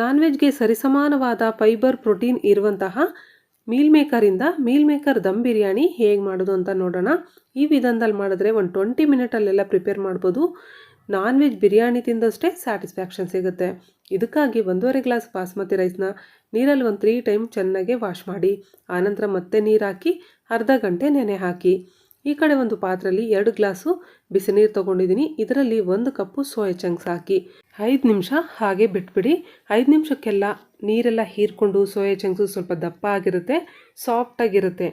ನಾನ್ ವೆಜ್ಗೆ ಸರಿಸಮಾನವಾದ fibre protein ಇರುವಂತಹ ಮೀಲ್ ಮೇಕರಿಂದ ಮೀಲ್ ಮೇಕರ್ ದಮ್ ಬಿರಿಯಾನಿ ಹೇಗೆ ಮಾಡೋದು ಅಂತ ನೋಡೋಣ. ಈ ವಿಧಾನದಲ್ಲಿ ಮಾಡಿದ್ರೆ ಒಂದು ಟ್ವೆಂಟಿ ಮಿನಿಟಲ್ಲೆಲ್ಲ ಪ್ರಿಪೇರ್ ಮಾಡ್ಬೋದು. ನಾನ್ ವೆಜ್ ಬಿರಿಯಾನಿ ತಿಂದಷ್ಟೇ ಸ್ಯಾಟಿಸ್ಫ್ಯಾಕ್ಷನ್ ಸಿಗುತ್ತೆ. ಇದಕ್ಕಾಗಿ ಒಂದೂವರೆ ಗ್ಲಾಸ್ ಬಾಸ್ಮತಿ ರೈಸ್ನ ನೀರಲ್ಲಿ ಒಂದು ತ್ರೀ ಟೈಮ್ ಚೆನ್ನಾಗಿ ವಾಶ್ ಮಾಡಿ. ಆನಂತರ ಮತ್ತೆ ನೀರು ಹಾಕಿ ಅರ್ಧ ಗಂಟೆ ನೆನೆ ಹಾಕಿ. ಈ ಕಡೆ ಒಂದು ಪಾತ್ರೆಯಲ್ಲಿ ಎರಡು ಗ್ಲಾಸು ಬಿಸಿನೀರು ತೊಗೊಂಡಿದ್ದೀನಿ. ಇದರಲ್ಲಿ ಒಂದು ಕಪ್ಪು ಸೋಯಾ ಚಂಕ್ಸ್ ಹಾಕಿ. ಐದು ನಿಮಿಷ ಹಾಗೆ ಬಿಟ್ಬಿಡಿ. ಐದು ನಿಮಿಷಕ್ಕೆಲ್ಲ ನೀರೆಲ್ಲ ಹೀರ್ಕೊಂಡು ಸೋಯಾ ಚಂಕ್ಸು ಸ್ವಲ್ಪ ದಪ್ಪ ಆಗಿರುತ್ತೆ ಸಾಫ್ಟಾಗಿರುತ್ತೆ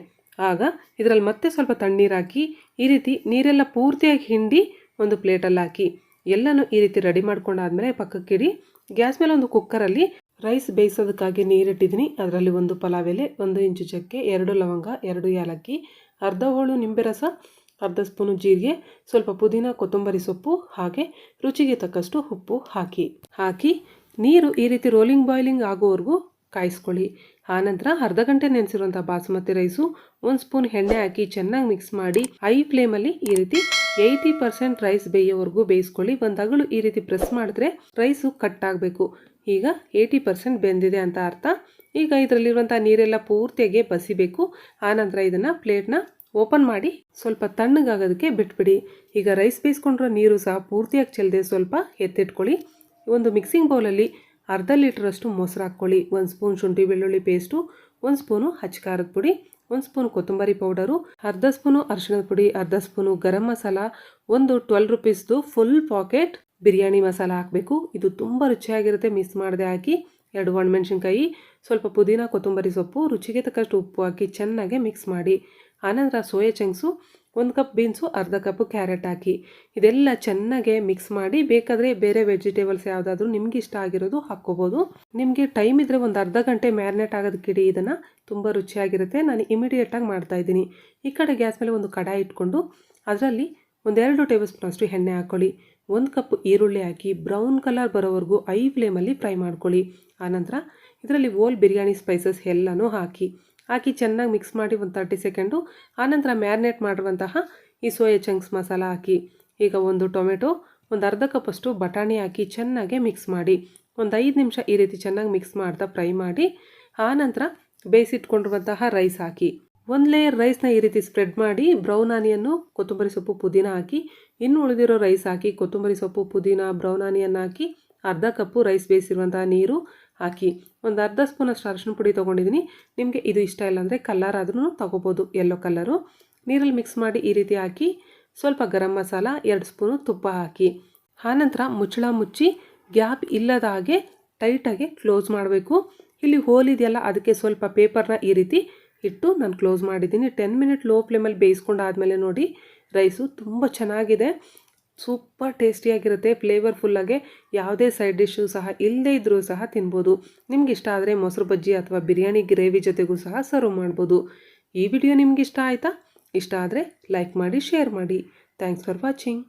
ಆಗ ಇದರಲ್ಲಿ ಮತ್ತೆ ಸ್ವಲ್ಪ ತಣ್ಣೀರು ಹಾಕಿ, ಈ ರೀತಿ ನೀರೆಲ್ಲ ಪೂರ್ತಿಯಾಗಿ ಹಿಂಡಿ ಒಂದು ಪ್ಲೇಟಲ್ಲಿ ಹಾಕಿ. ಎಲ್ಲನೂ ಈ ರೀತಿ ರೆಡಿ ಮಾಡ್ಕೊಂಡಾದ್ಮೇಲೆ ಪಕ್ಕಕ್ಕಿಡಿ ಗ್ಯಾಸ್ ಮೇಲೆ ಒಂದು ಕುಕ್ಕರಲ್ಲಿ ರೈಸ್ ಬೇಯಿಸೋದಕ್ಕಾಗಿ ನೀರಿಟ್ಟಿದ್ದೀನಿ. ಅದರಲ್ಲಿ ಒಂದು ಪಲಾವ್ ಎಲೆ, ಒಂದು ಇಂಚು ಚಕ್ಕೆ, ಎರಡು ಲವಂಗ, ಎರಡು ಏಲಕ್ಕಿ ಅರ್ಧ ಹೋಳು ನಿಂಬೆ ರಸ ಅರ್ಧ ಸ್ಪೂನು ಜೀರಿಗೆ, ಸ್ವಲ್ಪ ಪುದೀನ, ಕೊತ್ತಂಬರಿ ಸೊಪ್ಪು, ಹಾಗೆ ರುಚಿಗೆ ತಕ್ಕಷ್ಟು ಉಪ್ಪು ಹಾಕಿ. ಹಾಕಿ ನೀರು ಈ ರೀತಿ ರೋಲಿಂಗ್ ಬಾಯ್ಲಿಂಗ್ ಆಗೋವರೆಗೂ ಕಾಯಿಸ್ಕೊಳ್ಳಿ. ಆನಂತರ ಅರ್ಧ ಗಂಟೆ ನೆನೆಸಿರುವಂಥ ಬಾಸುಮತಿ ರೈಸು, ಒಂದು ಸ್ಪೂನ್ ಎಣ್ಣೆ ಹಾಕಿ ಚೆನ್ನಾಗಿ ಮಿಕ್ಸ್ ಮಾಡಿ ಹೈ ಫ್ಲೇಮಲ್ಲಿ ಈ ರೀತಿ ಏಯ್ಟಿ ಪರ್ಸೆಂಟ್ ರೈಸ್ ಬೇಯೋವರೆಗೂ ಬೇಯಿಸ್ಕೊಳ್ಳಿ. ಒಂದು ಅಗಳು ಈ ರೀತಿ ಪ್ರೆಸ್ ಮಾಡಿದ್ರೆ ರೈಸು ಕಟ್ ಆಗಬೇಕು. ಈಗ ಏಯ್ಟಿ ಪರ್ಸೆಂಟ್ ಬೆಂದಿದೆ ಅಂತ ಅರ್ಥ. ಈಗ ಇದರಲ್ಲಿರುವಂಥ ನೀರೆಲ್ಲ ಪೂರ್ತಿಯಾಗಿ ಬಸಿಬೇಕು. ಆನಂತರ ಇದನ್ನು ಪ್ಲೇಟ್ನ ಓಪನ್ ಮಾಡಿ ಸ್ವಲ್ಪ ತಣ್ಣಗಾಗೋದಕ್ಕೆ ಬಿಟ್ಬಿಡಿ. ಈಗ ರೈಸ್ ಬೇಯಿಸ್ಕೊಂಡಿರೋ ನೀರು ಸಹ ಪೂರ್ತಿಯಾಗಿ ಚೆಲ್ಲದೆ ಸ್ವಲ್ಪ ಎತ್ತಿಟ್ಕೊಳ್ಳಿ. ಒಂದು ಮಿಕ್ಸಿಂಗ್ ಬೌಲಲ್ಲಿ ಅರ್ಧ ಲೀಟ್ರಷ್ಟು ಮೊಸರು ಹಾಕ್ಕೊಳ್ಳಿ. ಒಂದು ಸ್ಪೂನ್ ಶುಂಠಿ ಬೆಳ್ಳುಳ್ಳಿ ಪೇಸ್ಟು ಒಂದು ಸ್ಪೂನು ಹಚ್ಕಾರದ ಪುಡಿ, ಒಂದು ಸ್ಪೂನ್ ಕೊತ್ತಂಬರಿ ಪೌಡರು, ಅರ್ಧ ಸ್ಪೂನು ಅರಿಶಿಣದ ಪುಡಿ, ಅರ್ಧ ಸ್ಪೂನು ಗರಂ ಮಸಾಲ, ಒಂದು ಟ್ವೆಲ್ ರುಪೀಸ್ದು ಫುಲ್ ಪಾಕೆಟ್ ಬಿರಿಯಾನಿ ಮಸಾಲ ಹಾಕಬೇಕು. ಇದು ತುಂಬ ರುಚಿಯಾಗಿರುತ್ತೆ. ಮಿಸ್ ಮಾಡದೆ ಹಾಕಿ ಎರಡು ಒಣಮೆಣ್ಸಿನ್ಕಾಯಿ, ಸ್ವಲ್ಪ ಪುದೀನ, ಕೊತ್ತಂಬರಿ ಸೊಪ್ಪು, ರುಚಿಗೆ ತಕ್ಕಷ್ಟು ಉಪ್ಪು ಹಾಕಿ ಚೆನ್ನಾಗಿ ಮಿಕ್ಸ್ ಮಾಡಿ. ಆನಂತರ ಸೋಯಾ ಚಂಕ್ಸು ಒಂದು ಕಪ್ ಬೀನ್ಸು, ಅರ್ಧ ಕಪ್ ಕ್ಯಾರೆಟ್ ಹಾಕಿ. ಇದೆಲ್ಲ ಚೆನ್ನಾಗೆ ಮಿಕ್ಸ್ ಮಾಡಿ ಬೇಕಾದರೆ ಬೇರೆ ವೆಜಿಟೇಬಲ್ಸ್ ಯಾವುದಾದ್ರೂ ನಿಮ್ಗೆ ಇಷ್ಟ ಆಗಿರೋದು ಹಾಕ್ಕೋಬೋದು. ನಿಮಗೆ ಟೈಮ್ ಇದ್ದರೆ ಒಂದು ಅರ್ಧ ಗಂಟೆ ಮ್ಯಾರಿನೇಟ್ ಆಗೋದಕ್ಕಿಡಿ ಇದನ್ನು ತುಂಬ ರುಚಿಯಾಗಿರುತ್ತೆ. ನಾನು ಇಮಿಡಿಯೇಟಾಗಿ ಮಾಡ್ತಾಯಿದ್ದೀನಿ ಈ ಕಡೆ ಗ್ಯಾಸ್ ಮೇಲೆ ಒಂದು ಕಡಾಯಿ ಇಟ್ಕೊಂಡು, ಅದರಲ್ಲಿ ಒಂದೆರಡು ಟೇಬಲ್ ಸ್ಪೂನಷ್ಟು ಎಣ್ಣೆ ಹಾಕ್ಕೊಳ್ಳಿ. ಒಂದು ಕಪ್ ಈರುಳ್ಳಿ ಹಾಕಿ ಬ್ರೌನ್ ಕಲರ್ ಬರೋವರೆಗೂ ಐ ಫ್ಲೇಮಲ್ಲಿ ಫ್ರೈ ಮಾಡ್ಕೊಳ್ಳಿ. ಆನಂತರ ಇದರಲ್ಲಿ ಓಲ್ ಬಿರಿಯಾನಿ ಸ್ಪೈಸಸ್ ಎಲ್ಲನೂ ಹಾಕಿ. ಹಾಕಿ ಚೆನ್ನಾಗಿ ಮಿಕ್ಸ್ ಮಾಡಿ ಒಂದು ತರ್ಟಿ ಸೆಕೆಂಡು ಆನಂತರ ಮ್ಯಾರಿನೇಟ್ ಮಾಡಿರುವಂತಹ ಈ ಸೋಯಾ ಚಂಕ್ಸ್ ಮಸಾಲ ಹಾಕಿ. ಈಗ ಒಂದು ಟೊಮೆಟೊ, ಒಂದು ಅರ್ಧ ಕಪ್ಪಷ್ಟು ಬಟಾಣಿ ಹಾಕಿ ಚೆನ್ನಾಗೆ ಮಿಕ್ಸ್ ಮಾಡಿ. ಒಂದು ಐದು ನಿಮಿಷ ಈ ರೀತಿ ಚೆನ್ನಾಗಿ ಮಿಕ್ಸ್ ಮಾಡ್ತಾ ಫ್ರೈ ಮಾಡಿ. ಆನಂತರ ಬೇಯಿಸಿಟ್ಕೊಂಡಿರುವಂತಹ ರೈಸ್ ಹಾಕಿ. ಒಂದು ಲೇಯರ್ ರೈಸ್ನ ಈ ರೀತಿ ಸ್ಪ್ರೆಡ್ ಮಾಡಿ ಬ್ರೌನ್ ಆನಿಯನ್ನು ಕೊತ್ತಂಬರಿ ಸೊಪ್ಪು ಪುದೀನ ಹಾಕಿ, ಇನ್ನು ಉಳಿದಿರೋ ರೈಸ್ ಹಾಕಿ, ಕೊತ್ತಂಬರಿ ಸೊಪ್ಪು, ಪುದೀನ ಬ್ರೌನ್ ಆನಿಯನ್ ಹಾಕಿ ಅರ್ಧ ಕಪ್ಪು ರೈಸ್ ಬೇಯಿಸಿರುವಂತಹ ನೀರು ಹಾಕಿ, ಒಂದು ಅರ್ಧ ಸ್ಪೂನ್ ಅಷ್ಟು ಅರಶಿನ ಪುಡಿ ತೊಗೊಂಡಿದ್ದೀನಿ ನಿಮಗೆ ಇದು ಇಷ್ಟ ಇಲ್ಲ ಅಂದರೆ ಕಲ್ಲರ್ ಆದ್ರೂ ತೊಗೋಬೋದು ಯೆಲ್ಲೋ ಕಲರು ನೀರಲ್ಲಿ ಮಿಕ್ಸ್ ಮಾಡಿ ಈ ರೀತಿ ಹಾಕಿ, ಸ್ವಲ್ಪ ಗರಂ ಮಸಾಲ, ಎರಡು ಸ್ಪೂನು ತುಪ್ಪ ಹಾಕಿ. ಆನಂತರ ಮುಚ್ಚಳ ಮುಚ್ಚಿ ಗ್ಯಾಪ್ ಇಲ್ಲದ ಹಾಗೆ ಟೈಟಾಗಿ ಕ್ಲೋಸ್ ಮಾಡಬೇಕು. ಇಲ್ಲಿ ಹೋಲ್ ಇದೆಯಲ್ಲ, ಅದಕ್ಕೆ ಸ್ವಲ್ಪ ಪೇಪರ್ನ ಈ ರೀತಿ ಇಟ್ಟು ನಾನು ಕ್ಲೋಸ್ ಮಾಡಿದ್ದೀನಿ. ಟೆನ್ ಮಿನಿಟ್ ಲೋ ಫ್ಲೇಮಲ್ಲಿ ಬೇಯಿಸ್ಕೊಂಡಾದಮೇಲೆ ನೋಡಿ ರೈಸು ತುಂಬ ಚೆನ್ನಾಗಿದೆ. ಸೂಪರ್ ಟೇಸ್ಟಿಯಾಗಿರುತ್ತೆ ಫ್ಲೇವರ್ಫುಲ್ಲಾಗೆ ಯಾವುದೇ ಸೈಡ್ ಡಿಶ್ಶು ಸಹ ಇಲ್ಲದೇ ಇದ್ದರೂ ಸಹ ತಿನ್ಬೋದು. ನಿಮ್ಗೆ ಇಷ್ಟ ಆದರೆ ಮೊಸರು ಬಜ್ಜಿ ಅಥವಾ ಬಿರಿಯಾನಿ ಗ್ರೇವಿ ಜೊತೆಗೂ ಸಹ ಸರ್ವ್ ಮಾಡ್ಬೋದು. ಈ ವಿಡಿಯೋ ನಿಮ್ಗೆ ಇಷ್ಟ ಆಯಿತಾ? ಇಷ್ಟ ಆದರೆ ಲೈಕ್ ಮಾಡಿ ಶೇರ್ ಮಾಡಿ. Thanks for watching